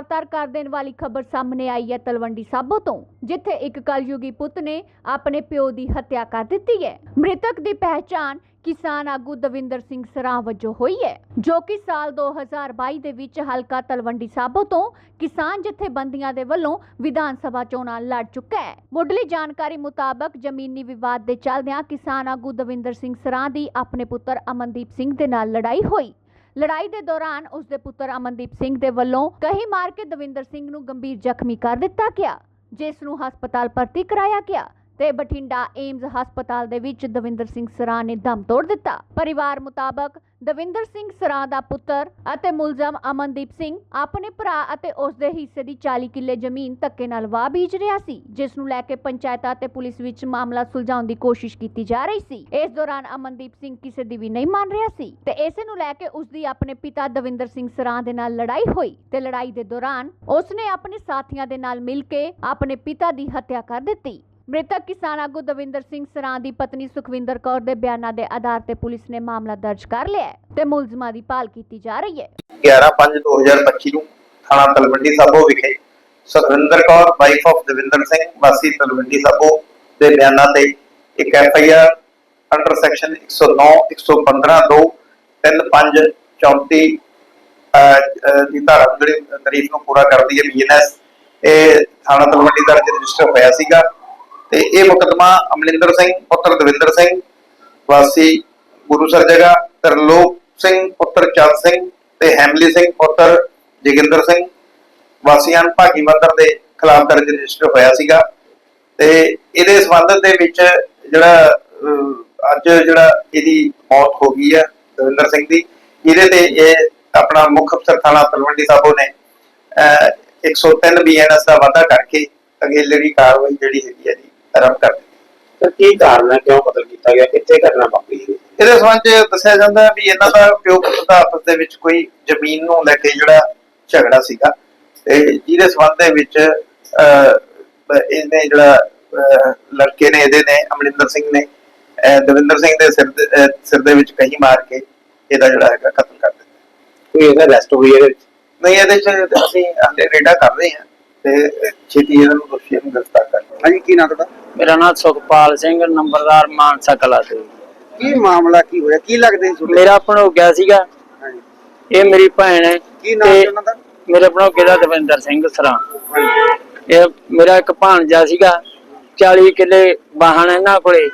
ਤਾਰ-ਤਾਰ ਕਰ ਦੇਣ ਵਾਲੀ ਖਬਰ ਸਾਹਮਣੇ ਆਈ ਹੈ ਤਲਵੰਡੀ ਸਾਬੋ ਤੋਂ, ਜਿੱਥੇ ਇੱਕ ਕਲਯੁਗੀ ਪੁੱਤ ਨੇ ਆਪਣੇ ਪਿਓ ਦੀ ਹੱਤਿਆ ਕਰ ਦਿੱਤੀ ਹੈ। ਮ੍ਰਿਤਕ ਦੀ ਪਹਿਚਾਣ ਕਿਸਾਨ ਆਗੂ ਦਵਿੰਦਰ ਸਿੰਘ ਸਰਾਂ ਵਜੋਂ ਹੋਈ ਹੈ, ਜੋ ਕਿ ਸਾਲ 2022 ਦੇ ਵਿੱਚ ਹਲਕਾ ਤਲਵੰਡੀ ਸਾਬੋ ਤੋਂ ਕਿਸਾਨ ਜਥੇਬੰਦੀਆਂ ਦੇ ਵੱਲੋਂ ਵਿਧਾਨ ਸਭਾ ਚੋਣਾਂ ਲੜ ਚੁੱਕਾ ਹੈ। ਮੁੱਢਲੀ ਜਾਣਕਾਰੀ ਮੁਤਾਬਕ ਜ਼ਮੀਨੀ ਵਿਵਾਦ ਦੇ ਚੱਲਦਿਆਂ ਕਿਸਾਨ ਆਗੂ ਦਵਿੰਦਰ ਸਿੰਘ ਸਰਾਂ ਦੀ ਆਪਣੇ ਪੁੱਤਰ ਅਮਨਦੀਪ ਸਿੰਘ ਦੇ ਨਾਲ ਲੜਾਈ ਹੋਈ। ਲੜਾਈ ਦੇ ਦੌਰਾਨ ਉਸ ਦੇ ਪੁੱਤਰ ਅਮਨਦੀਪ ਸਿੰਘ ਦੇ ਵੱਲੋਂ ਕਹੀ ਮਾਰ ਕੇ ਦਵਿੰਦਰ ਸਿੰਘ ਨੂੰ ਗੰਭੀਰ ਜ਼ਖਮੀ ਕਰ ਦਿੱਤਾ ਗਿਆ, ਜਿਸ ਨੂੰ ਹਸਪਤਾਲ ਭਰਤੀ ਕਰਾਇਆ ਗਿਆ। ਤੇ ਬਠਿੰਡਾ ਏਮਜ਼ ਹਸਪਤਾਲ ਦੇ ਵਿੱਚ ਦਵਿੰਦਰ ਸਿੰਘ ਸਰਾਂ ਨੇ ਦਮ ਤੋੜ ਦਿੱਤਾ। ਪਰਿਵਾਰ ਮੁਤਾਬਕ ਦਵਿੰਦਰ ਸਿੰਘ ਸਰਾਂ ਦਾ ਪੁੱਤਰ ਅਤੇ ਮੁਲਜ਼ਮ ਅਮਨਦੀਪ ਸਿੰਘ ਆਪਣੇ ਭਰਾ ਅਤੇ ਉਸ ਦੇ ਹਿੱਸੇ ਦੀ 40 ਕਿੱਲੇ ਜ਼ਮੀਨ ਧੱਕੇ ਨਾਲ ਵਾਹ ਬੀਜ ਰਿਹਾ ਸੀ, ਜਿਸ ਨੂੰ ਲੈ ਕੇ ਪੰਚਾਇਤਾਂ ਤੇ ਪੁਲਿਸ ਵਿੱਚ ਮਾਮਲਾ ਸੁਲਝਾਉਣ ਦੀ ਕੋਸ਼ਿਸ਼ ਕੀਤੀ ਜਾ ਰਹੀ ਸੀ। ਇਸ ਦੌਰਾਨ ਅਮਨਦੀਪ ਸਿੰਘ ਕਿਸੇ ਦੀ ਵੀ ਨਹੀਂ ਮੰਨ ਰਿਹਾ ਸੀ ਤੇ ਇਸੇ ਨੂੰ ਲੈ ਕੇ ਉਸ ਦੀ ਆਪਣੇ ਪਿਤਾ ਦਵਿੰਦਰ ਸਿੰਘ ਸਰਾਂ ਦੇ ਨਾਲ ਲੜਾਈ ਹੋਈ ਤੇ ਲੜਾਈ ਦੇ ਦੌਰਾਨ ਉਸ ਨੇ ਆਪਣੇ ਸਾਥੀਆਂ ਦੇ ਨਾਲ ਮਿਲ ਕੇ ਆਪਣੇ ਪਿਤਾ ਦੀ ਹੱਤਿਆ ਕਰ ਦਿੱਤੀ। ਮ੍ਰਿਤਕ ਕਿਸਾਨ ਆਗੂ ਦਵਿੰਦਰ ਸਿੰਘ ਸਰਾਂ ਦੀ ਪਤਨੀ ਸੁਖਵਿੰਦਰ ਕੌਰ ਦੇ ਬਿਆਨਾਂ ਦੇ ਆਧਾਰ ਤੇ ਪੁਲਿਸ ਨੇ ਮਾਮਲਾ ਦਰਜ ਕਰ ਲਿਆ ਹੈ ਤੇ ਮੁਲਜ਼ਮਾਂ ਦੀ ਭਾਲ ਕੀਤੀ ਜਾ ਰਹੀ ਹੈ। 11/5/2025 ਨੂੰ ਥਾਣਾ ਤਲਵੰਡੀ ਸਾਬੋ ਵਿਖੇ ਸੁਖਵਿੰਦਰ ਕੌਰ ਵਾਈਫ ਆਫ ਦਵਿੰਦਰ ਸਿੰਘ, ਵਾਸੀ ਤਲਵੰਡੀ ਸਾਬੋ ਦੇ ਬਿਆਨਾਂ ਤੇ ਇੱਕ F I R under section 109 115 2 3 5 34 ਦੀ ਧਾਰਾ ਜਿਹੜੀ ਤਾਰੀਖ ਨੂੰ ਪੂਰਾ ਕਰਦੀ ਹੈ ਬੀਐਨਐਸ ਇਹ ਥਾਣਾ ਤਲਵੰਡੀ ਦਰਜ ਰਜਿਸਟਰ ਹੋਇਆ ਸੀਗਾ। ਤੇ ਇਹ ਮੁਕਦਮਾ ਅਮਰਿੰਦਰ ਸਿੰਘ ਪੁੱਤਰ ਦਵਿੰਦਰ ਸਿੰਘ ਵਾਸੀ ਗੁਰੂਸਰ ਜਗ੍ਹਾ ਤਰਲੋਕ ਸਿੰਘ ਪੁੱਤਰ ਚੰਦ ਸਿੰਘ ਤੇ ਹੈਮਲੀ ਸਿੰਘ ਪੁੱਤਰ ਜੋਗਿੰਦਰ ਸਿੰਘ ਵਾਸੀਆਂ ਭਾਗੀ ਮੰਦਰ ਦੇ ਖਿਲਾਫ ਦਰਜ ਰਜਿਸਟਰ ਹੋਇਆ ਸੀਗਾ। ਤੇ ਇਹਦੇ ਸੰਬੰਧ ਦੇ ਵਿੱਚ ਜਿਹੜਾ ਅੱਜ ਜਿਹੜਾ ਇਹਦੀ ਮੌਤ ਹੋ ਗਈ ਹੈ ਦਵਿੰਦਰ ਸਿੰਘ ਦੀ ਇਹਦੇ ਤੇ ਇਹ ਆਪਣਾ ਮੁੱਖ ਅਫਸਰ ਥਾਣਾ ਤਲਵੰਡੀ ਸਾਬੋ ਨੇ ਅਹ, 103 ਬੀਐਨਐਸ ਦਾ ਵਾਅਦਾ ਕਰਕੇ ਅਗੇਲੇਰੀ ਕਾਰਵਾਈ ਜਿਹੜੀ ਹੈਗੀ ਹੈ ਜੀ ਆਰੰਭ ਕਰ ਦਿੱਤੀ। ਤਾਂ ਕੀ ਕਾਰਨ ਹੈ? ਕਿਉਂ ਕਤਲ ਕੀਤਾ ਗਿਆ? ਕਿੱਥੇ ਘਟਨਾ ਵਾਪਰੀ ਹੈ? ਇਹਦੇ ਸੰਬੰਧ ਚ ਦੱਸਿਆ ਜਾਂਦਾ ਹੈ ਵੀ ਇਹਨਾਂ ਦਾ ਪਿਓ ਪੁੱਤ ਦਾ ਆਪਸ ਦੇ ਵਿੱਚ ਕੋਈ ਜ਼ਮੀਨ ਨੂੰ ਲੈ ਕੇ ਜਿਹੜਾ ਝਗੜਾ ਸੀਗਾ। ਤੇ ਜਿਹਦੇ ਸੰਬੰਧ ਦੇ ਵਿੱਚ ਇਹਨੇ ਜਿਹੜਾ ਲੜਕੇ ਨੇ ਇਹਦੇ ਨੇ ਅਮਰਿੰਦਰ ਸਿੰਘ ਨੇ ਦਵਿੰਦਰ ਸਿੰਘ ਦੇ ਸਿਰ ਦੇ ਸਿਰ ਦੇ ਵਿੱਚ ਕਹੀ ਮਾਰ ਕੇ ਇਹਦਾ ਜਿਹੜਾ ਹੈਗਾ ਕਤਲ ਕਰ ਦਿੱਤਾ। ਕੋਈ ਇਹਦਾ ਅਰੈਸਟ ਹੋਈ ਇਹਦੇ ਵਿੱਚ? ਨਹੀਂ ਇਹਦੇ ਚ ਅਸੀਂ ਹਾਲੇ ਰੇਡਾ ਕਰ ਰਹੇ ਹਾਂ। ਤੇ ਛੇਤੀ ਇਹਨਾਂ ਨੂੰ ਦੋਸ਼ੀਆਂ ਨੂੰ ਗ੍ਰਿਫਤਾਰ ਕਰ ਹਾਂਜੀ ਕੀ ਨਾਂ ਤੁਹਾਡਾ? ਮੇਰਾ ਨਾਮ ਸੁਖਪਾਲ ਸਿੰਘ ਨੰਬਰਦਾਰ ਮਾਨਸਾ ਕਲਾ ਤੋਂ ਕੀ ਮਾਮਲਾ ਕੀ ਹੋਇਆ? ਕੀ ਲੱਗਦੇ ਸੀ ਮੇਰਾ ਭਣੋ ਗਿਆ ਸੀਗਾ। ਹਾਂਜੀ। ਇਹ ਮੇਰੀ ਭੈਣ ਹੈ ਕੀ ਨਾਮ ਤੇ ਉਹਨਾਂ ਦਾ? ਮੇਰੇ ਭਣੋਕੇ ਦਾ ਦਵਿੰਦਰ ਸਿੰਘ ਸਰਾਂ। ਇਹ ਮੇਰਾ ਇੱਕ ਭਾਣਜਾ ਸੀਗਾ। 40 ਕਿੱਲੇ ਵਾਹਣ ਇਹਨਾਂ ਕੋਲੇ।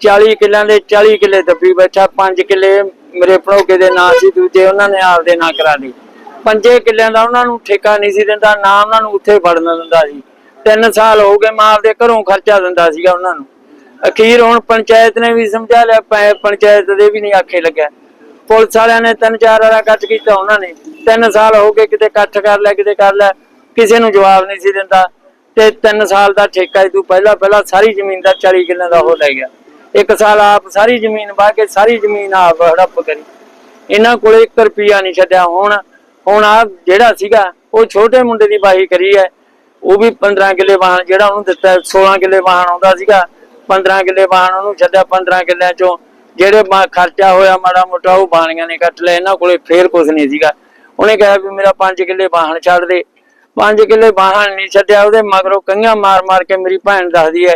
40 ਕਿੱਲਿਆਂ ਦੇ 40 ਕਿੱਲੇ ਦੱਬੀ ਬੈਠਾ 5 ਕਿੱਲੇ ਮੇਰੇ ਭਣੋਕੇ ਦੇ ਨਾਂ ਸੀ ਦੂਜੇ ਉਹਨਾਂ ਨੇ ਆਪਦੇ ਨਾਂ ਕਰਾ ਲਈ ਪੰਜੇ ਕਿੱਲਿਆਂ ਦਾ ਉਹਨਾਂ ਨੂੰ ਠੇਕਾ ਨਹੀਂ ਸੀ ਦਿੰਦਾ ਨਾ ਉਹਨਾਂ ਨੂੰ ਉੱਥੇ ਵੜਨ ਦਿੰਦਾ ਸੀ। ਤਿੰਨ ਸਾਲ ਹੋ ਗਏ ਮਾਂ ਦੇ ਘਰੋਂ ਖਰਚਾ ਦਿੰਦਾ ਸੀਗਾ ਉਹਨਾਂ ਨੂੰ। ਅਖੀਰ ਹੁਣ ਪੰਚਾਇਤ ਨੇ ਵੀ ਸਮਝਾ ਲਿਆ ਪੰਚਾਇਤ ਦੇ ਵੀ ਨਹੀਂ ਆਖੇ ਲੱਗਿਆ। ਪੁਲਿਸ ਵਾਲਿਆਂ ਨੇ ਤਿੰਨ ਚਾਰ ਵਾਰਾ ਕੱਟ ਕੀਤਾ ਉਹਨਾਂ ਨੇ। ਤਿੰਨ ਸਾਲ ਹੋ ਗਏ ਕਿਤੇ ਇਕੱਠ ਕਰ ਲਿਆ, ਕਿਤੇ ਕਰ ਲਿਆ। ਕਿਸੇ ਨੂੰ ਜਵਾਬ ਨਹੀਂ ਸੀ ਦਿੰਦਾ। ਤੇ ਤਿੰਨ ਸਾਲ ਦਾ ਠੇਕਾ ਤੂੰ ਪਹਿਲਾਂ ਪਹਿਲਾਂ ਸਾਰੀ ਜ਼ਮੀਨ ਦਾ 40 ਕਿੱਲਿਆਂ ਦਾ ਉਹ ਲੈ ਗਿਆ। ਇੱਕ ਸਾਲ ਆਪ ਸਾਰੀ ਜ਼ਮੀਨ ਵਾਹ ਕੇ ਸਾਰੀ ਜ਼ਮੀਨ ਆਪ ਹੜੱਪ ਕਰੀ। ਇਹਨਾਂ ਕੋਲੇ 1 ਰੁਪਿਆ ਨਹੀਂ ਛੱਡਿਆ। ਹੁਣ ਹੁਣ ਆ ਜਿਹੜਾ ਸੀਗਾ, ਉਹ ਛੋਟੇ ਮੁੰਡੇ ਦੀ ਬਾਹੀ ਕਰੀ ਹੈ। ਉਹ ਵੀ 15 ਕਿੱਲੇ ਵਾਹਣ ਜਿਹੜਾ ਉਹਨੂੰ ਦਿੱਤਾ 16 ਕਿੱਲੇ ਵਾਹਣ ਆਉਂਦਾ ਸੀਗਾ 15 ਕਿੱਲੇ ਵਾਹਣ ਉਹਨੂੰ ਛੱਡਿਆ 15 ਕਿੱਲਿਆਂ ਚੋਂ। ਜਿਹੜੇ ਮਾ ਖਰਚਾ ਹੋਇਆ ਮਾੜਾ ਮੋਟਾ ਉਹ ਬਾਣੀਆਂ ਨੇ ਕੱਟ ਲਿਆ ਇਹਨਾਂ ਕੋਲੇ ਫੇਰ ਕੁਝ ਨਹੀਂ ਸੀਗਾ। ਉਹਨੇ ਕਿਹਾ ਵੀ ਮੇਰਾ 5 ਕਿੱਲੇ ਵਾਹਣ ਛੱਡ ਦੇ। 5 ਕਿੱਲੇ ਵਾਹਣ ਨਹੀਂ ਛੱਡਿਆ ਉਹਦੇ ਮਗਰੋਂ ਕੰਘਾਂ ਮਾਰ ਮਾਰ ਕੇ ਮੇਰੀ ਭੈਣ ਦੱਸਦੀ ਹੈ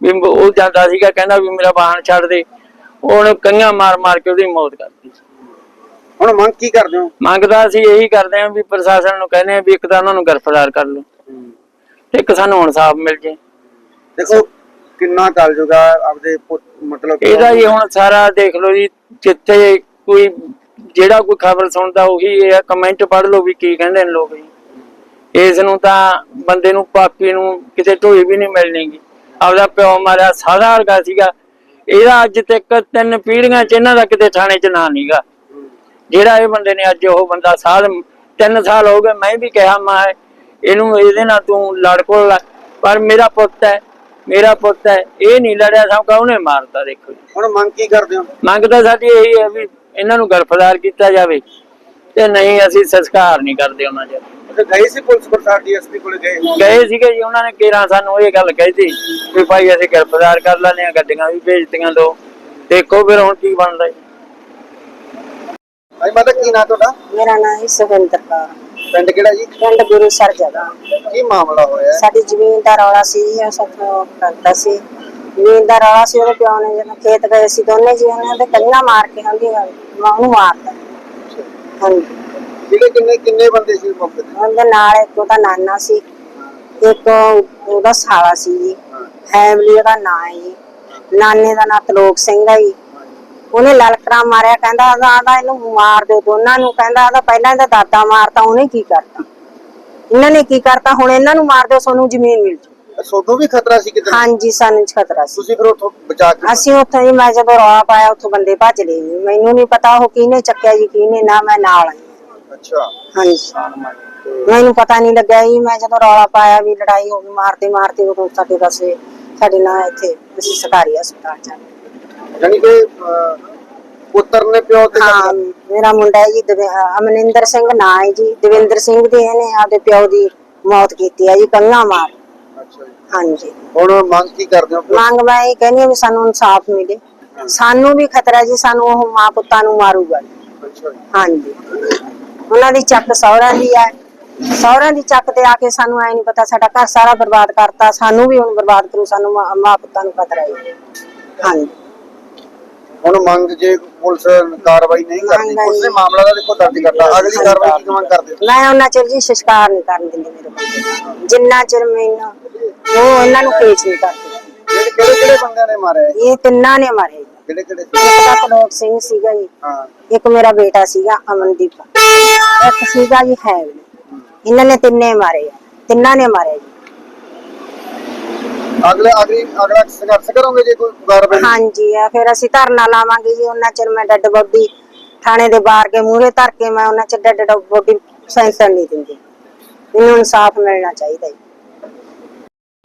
ਵੀ ਉਹ ਜਾਂਦਾ ਸੀਗਾ ਕਹਿੰਦਾ ਵੀ ਮੇਰਾ ਵਾਹਣ ਛੱਡ ਦੇ। ਉਹਨੇ ਕੰਘਾਂ ਮਾਰ ਮਾਰ ਕੇ ਉਹਦੀ ਮੌਤ ਕਰ ਦਿੱਤੀ। ਹੁਣ ਮੰਗ ਕੀ ਕਰਦੇ ਹੋ? ਮੰਗਦਾ ਅਸੀਂ ਇਹੀ ਕਰਦੇ ਆਂ ਵੀ ਪ੍ਰਸ਼ਾਸਨ ਨੂੰ ਕਹਿੰਦੇ ਆ ਵੀ ਇੱਕ ਤਾਂ ਉਹਨਾਂ ਨੂੰ ਗ੍ਰਿਫਤਾਰ ਕਰ ਲਓ। ਇੱਕ ਸਾਨੂੰ ਇਨਸਾਫ ਮਿਲ ਜੇ। ਦੇਖੋ ਕਿੰਨਾ ਕਾਲ ਜੁਗਾ ਆਪਦੇ ਪੁੱਤ- ਮਤਲਬ ਇਹਦਾ ਹੀ ਹੁਣ ਸਾਰਾ ਦੇਖ ਲਓ ਜੀ ਜਿੱਥੇ ਕੋਈ ਜਿਹੜਾ ਕੋਈ ਖਬਰ ਸੁਣਦਾ ਉਹੀ ਇਹ ਕਮੈਂਟ ਪੜ੍ਹ ਲਓ ਵੀ ਕੀ ਕਹਿੰਦੇ ਨੇ ਲੋਕ ਜੀ। ਇਸ ਨੂੰ ਤਾਂ ਬੰਦੇ ਨੂੰ ਪਾਪੀ ਨੂੰ ਕਿਤੇ ਢੋਈ ਵੀ ਨਹੀਂ ਮਿਲਣੀਗੀ। ਆਪਦਾ ਪਿਓ ਮਾਰਿਆ ਸਾਦਾ ਵਰਗਾ ਸੀਗਾ। ਇਹਦਾ ਅੱਜ ਤੱਕ ਤਿੰਨ ਪੀੜ੍ਹੀਆਂ ਚ ਇਹਨਾਂ ਦਾ ਕਿਤੇ ਥਾਣੇ ਚ ਨਾਂ ਨਹੀਂਗਾ ਜਿਹੜਾ ਇਹ ਬੰਦੇ ਨੇ ਅੱਜ ਉਹ ਬੰਦਾ ਸਾਲ ਤਿੰਨ ਸਾਲ ਹੋ ਗਏ ਮੈਂ ਵੀ ਕਿਹਾ ਮੈਂ ਇਹਨੂੰ ਇਹਦੇ ਨਾਲ ਤੂੰ ਲੜ ਕੋਲ। ਪਰ ਮੇਰਾ ਪੁੱਤ ਹੈ ਮੇਰਾ ਪੁੱਤ ਹੈ ਇਹ ਨਹੀਂ ਲੜਿਆ ਸਭ ਉਹਨੇ ਮਾਰਤਾ ਦੇਖੋ ਜੀ। ਹੁਣ ਮੰਗ ਕੀ ਕਰਦੇ ਹੋ? ਮੰਗ ਤਾਂ ਸਾਡੀ ਇਹੀ ਹੈ ਵੀ ਇਹਨਾਂ ਨੂੰ ਗ੍ਰਿਫਤਾਰ ਕੀਤਾ ਜਾਵੇ ਤੇ ਨਹੀਂ ਅਸੀਂ ਸੰਸਕਾਰ ਨਹੀਂ ਕਰਦੇ ਉਹਨਾਂ ਦੇ। ਤੇ ਗਏ ਸੀ ਪੁਲਿਸ ਪ੍ਰਸ਼ਾਸਨ ਡੀਐਸਪੀ ਕੋਲੇ ਗਏ? ਗਏ ਸੀਗੇ ਜੀ ਉਹਨਾਂ ਨੇ ਕਿਰਾਂ ਸਾਨੂੰ ਇਹ ਗੱਲ ਕਹੀ ਸੀ ਵੀ ਭਾਈ ਅਸੀਂ ਗ੍ਰਿਫਤਾਰ ਕਰ ਲੈਣੇ ਆ ਗੱਡੀਆਂ ਵੀ ਭੇਜਤੀਆਂ ਦੋ। ਦੇਖੋ ਫਿਰ ਹੁਣ ਕੀ ਬਣਦਾ ਜੀ। ਭਾਈ ਮਾਤਾ ਕੀ ਨਾਂ ਤੁਹਾਡਾ? ਮੇਰਾ ਨਾਮ ਹੈ ਸੁਖਿੰਦਰ ਕੌਰ। ਪਿੰਡ ਕਿਹੜਾ ਜੀ? ਪਿੰਡ ਗੁਰੂਸਰ ਜਗ੍ਹਾ ਕੀ ਮਾਮਲਾ ਹੋਇਆ? ਸਾਡੀ ਜ਼ਮੀਨ ਦਾ ਰੌਲਾ ਸੀ ਉਹ ਸਾਥੋਂ ਕਰਦਾ ਸੀ। ਜ਼ਮੀਨ ਦਾ ਰੌਲਾ ਸੀ ਉਹਦੇ ਪਿਓ ਨੇ ਜਦੋਂ ਖੇਤ ਗਏ ਸੀ ਦੋਨੇ ਜੀ ਉਹਨਾਂ ਦੇ ਕੰਨਾਂ ਮਾਰ ਕੇ ਹੁੰਦੀ ਮੈਂ ਉਹਨੂੰ ਮਾਰਦਾ ਹਾਂਜੀ। ਜਿਹੜੇ ਕਿੰਨੇ ਕਿੰਨੇ ਬੰਦੇ ਸੀ ਮੌਕੇ ਤੇ ਉਹਦੇ ਨਾਲ ਇੱਕ ਉਹਦਾ ਨਾਨਾ ਸੀ ਇੱਕ ਉਹਦਾ ਸਾਲਾ ਸੀ ਜੀ। ਫੈਮਿਲੀ ਉਹਦਾ ਨਾਂ ਹੈ ਜੀ। ਨਾਨੇ ਦਾ ਨਾਂ ਤਲੋਕ ਸਿੰਘ ਹੈ ਜੀ। ਉਹਨੇ ਲਲਕਰਾ ਮਾਰਿਆ ਕਹਿੰਦਾ ਆਦਾ ਆਦਾ ਇਹਨੂੰ ਮਾਰ ਦਿਓ ਦੋਨਾਂ ਨੂੰ ਕਹਿੰਦਾ ਆਦਾ ਪਹਿਲਾਂ ਇਹਦਾ ਦਾਦਾ ਮਾਰਤਾ ਉਹਨੇ ਕੀ ਕਰਤਾ? ਇਹਨਾਂ ਨੇ ਕੀ ਕਰਤਾ? ਹੁਣ ਇਹਨਾਂ ਨੂੰ ਮਾਰ ਦਿਓ ਸਾਨੂੰ ਜ਼ਮੀਨ ਮਿਲ ਜੂ। ਸੋਨੂੰ ਵੀ ਖਤਰਾ ਸੀ ਕਿਤੇ? ਹਾਂਜੀ ਸਾਨੂੰ ਖਤਰਾ ਸੀ। ਤੁਸੀਂ ਫਿਰ ਉੱਥੋਂ ਬਚਾ ਕੇ ਅਸੀਂ ਉੱਥੋਂ ਜੀ ਮੈਂ ਜਦੋਂ ਰੌਲਾ ਪਾਇਆ ਉੱਥੋਂ ਬੰਦੇ ਭੱਜ ਲਏ ਜੀ। ਮੈਨੂੰ ਨਹੀਂ ਪਤਾ ਉਹ ਕਿਹਨੇ ਚੱਕਿਆ ਜੀ ਕਿਹਨੇ ਨਾ ਮੈਂ ਨਾਲ ਆਈ। ਅੱਛਾ। ਹਾਂਜੀ। ਮੈਨੂੰ ਪਤਾ ਨਹੀਂ ਲੱਗਿਆ ਜੀ ਮੈਂ ਜਦੋਂ ਰੌਲਾ ਪਾਇਆ ਵੀ ਲੜਾਈ ਹੋ ਗਈ ਮਾਰਦੇ ਮਾਰਦੇ ਉਦੋਂ ਸਾਡੇ ਪਾਸੇ ਸਾਡੇ ਨਾਲ ਇੱਥੇ ਅਸੀਂ ਸਰਕਾਰੀ ਹਸਪਤਾਲ ਚ ਆ ਗਏ। ਯਾਨੀ ਕਿ ਪੁੱਤਰ ਨੇ ਪਿਓ ਤੇ ਹਾਂ ਮੇਰਾ ਮੁੰਡਾ ਹੈ ਜੀ ਦਵਿ- ਅਹ ਅਮਨਿੰਦਰ ਸਿੰਘ ਨਾਂ ਹੈ ਜੀ। ਦਵਿੰਦਰ ਸਿੰਘ ਦੇ ਇਹਨੇ ਆਪਦੇ ਪਿਓ ਦੀ ਮੌਤ ਕੀਤੀ ਹੈ ਜੀ ਕੰਗਾ ਮਾਰ। ਅੱਛਾ ਜੀ। ਹਾਂਜੀ। ਹੁਣ ਮੰਗ ਕੀ ਕਰਦੇ ਹੋ ਫਿਰ? ਮੰਗ ਮੈਂ ਇਹ ਕਹਿੰਦੀ ਹਾਂ ਵੀ ਸਾਨੂੰ ਇਨਸਾਫ ਮਿਲੇ। ਸਾਨੂੰ ਵੀ ਖਤਰਾ ਜੀ ਸਾਨੂੰ ਉਹ ਮਾਂ ਪੁੱਤਾਂ ਨੂੰ ਮਾਰੂਗਾ। ਜੀ। ਅੱਛਾ ਜੀ। ਹਾਂਜੀ। ਉਹਨਾਂ ਦੀ ਚੱਕ ਸਹੁਰਿਆਂ ਦੀ ਹੈ। ਸਹੁਰਿਆਂ ਦੀ ਚੱਕ ਤੇ ਆ ਕੇ ਸਾਨੂੰ ਐ ਨਹੀਂ ਪਤਾ ਸਾਡਾ ਘਰ ਸਾਰਾ ਬਰਬਾਦ ਕਰਤਾ। ਸਾਨੂੰ ਵੀ ਹੁਣ ਬਰਬਾਦ ਕਰੂ ਸਾਨੂੰ ਮਾਂ ਮਾਂ ਪੁੱਤਾਂ ਨੂੰ ਖਤਰਾ ਹੈ। ਹਾਂਜੀ। ਹੁਣ ਮੰਗ ਜੇ ਪੁਲਿਸ ਕਾਰਵਾਈ ਨਹੀਂ ਕਰਦੀ ਹੈ ਪੁਲਿਸ ਨੇ। ਮਾਮਲਾ ਦਾ ਦੇਖੋ ਦਰਜ ਕਰਤਾ। ਅਗਲੀ ਕਾਰਵਾਈ ਕੀ ਮੰਗ ਕਰਦੇ ਹੋ? ਮੈਂ ਉਹਨਾਂ ਚਿਰ ਜੀ ਸੰਸਕਾਰ ਨਹੀਂ ਕਰਨ ਦਿੰਦੀ ਮੇਰੇ ਬੰਦੇ। ਜਿੰਨਾ ਚਿਰ ਮੈਨੂੰ ਉਹ ਇਹਨਾਂ ਨੂੰ ਪੇਸ਼ ਨਹੀਂ ਕਰਦੀ। ਕਿਹੜੇ ਕਿਹੜੇ ਬੰਦਿਆਂ ਨੇ ਮਾਰਿਆ ਇਹ? ਤਿੰਨਾਂ ਨੇ ਮਾਰੇ। ਕਿਹੜੇ ਕਿਹੜੇ ਇੱਕ ਤਾਂ ਸਿੰਘ ਸੀਗਾ ਜੀ ਹਾਂ। ਇੱਕ ਮੇਰਾ ਬੇਟਾ ਸੀਗਾ ਅਮਨਦੀਪ। ਇੱਕ ਸੀਗਾ ਜੀ ਹੈਵ। ਇਹਨਾਂ ਨੇ ਤਿੰਨੇ ਮਾਰੇ ਤਿੰਨਾਂ ਨੇ ਮਾਰੇ ਜੀ। ਅਗਲੇ, ਅਗਲੀ, ਅਗਲਾ ਸੰਘਰਸ਼ ਕਰੋਗੇ ਜੇ ਕੋਈ ਕਾਰਵਾਈ ਨਹੀਂ? ਹਾਂਜੀ ਆ ਫਿਰ ਅਸੀਂ ਧਰਨਾ ਲਾਵਾਂਗੇ ਜੀ, ਉਹਨਾਂ ਚਿਰ ਮੈਂ ਡੈਡ ਬੋਡੀ ਥਾਣੇ ਦੇ ਬਾਹਰ ਕੇ ਮੂਹਰੇ ਧਰ ਕੇ ਮੈਂ ਉਹਨਾਂ ਚਿਰ ਡੱਡ ਬੋਡੀ ਸੈਂਸਰ ਨਹੀਂ ਦਿੰਦੀ ਮੈਨੂੰ ਇਨਸਾਫ ਮਿਲਣਾ ਚਾਹੀਦਾ ਜੀ